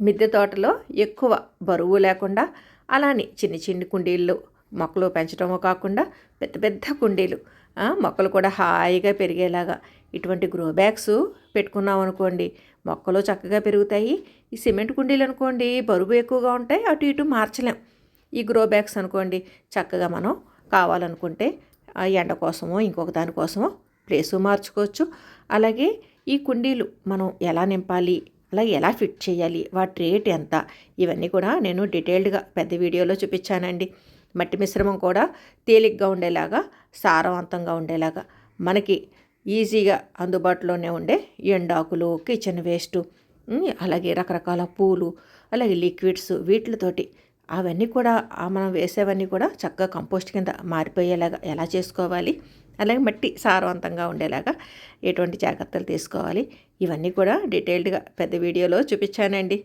మిద్దె తోటలో ఎక్కువ బరువు లేకుండా అలానే చిన్న చిన్న కుండీల్లో మొక్కలు పెంచడమో కాకుండా పెద్ద పెద్ద కుండీలు మొక్కలు కూడా హాయిగా పెరిగేలాగా ఇటువంటి గ్రో బ్యాగ్స్ పెట్టుకున్నాం అనుకోండి మొక్కలు చక్కగా పెరుగుతాయి. ఈ సిమెంట్ కుండీలు అనుకోండి బరువు ఎక్కువగా ఉంటాయి అటు ఇటు మార్చలేం. ఈ గ్రో బ్యాగ్స్ అనుకోండి చక్కగా మనం కావాలనుకుంటే ఆ ఎండ కోసమో ఇంకొక దానికోసమో ప్లేసు మార్చుకోవచ్చు. అలాగే ఈ కుండీలు మనం ఎలా నింపాలి అలాగే ఎలా ఫిట్ చేయాలి? వాటి రేట్ ఎంత? ఇవన్నీ కూడా నేను డీటెయిల్డ్గా పెద్ద వీడియోలో చూపించానండి. మట్టి మిశ్రమం కూడా తేలిగ్గా ఉండేలాగా సారవంతంగా ఉండేలాగా మనకి ఈజీగా అందుబాటులోనే ఉండే ఎండాకులు కిచెన్ వేస్ట్ అలాగే రకరకాల పూలు అలాగే లిక్విడ్స్ వీటితోటి అవన్నీ కూడా మనం వేసేవన్నీ కూడా చక్కగా కంపోస్ట్ కింద మారిపోయేలాగా ఎలా చేసుకోవాలి? అలాగే మట్టి సారవంతంగా ఉండేలాగా ఎటువంటి జాగ్రత్తలు తీసుకోవాలి. ఇవన్నీ కూడా డీటెయిల్డ్గా పెద్ద వీడియోలో చూపించానండి.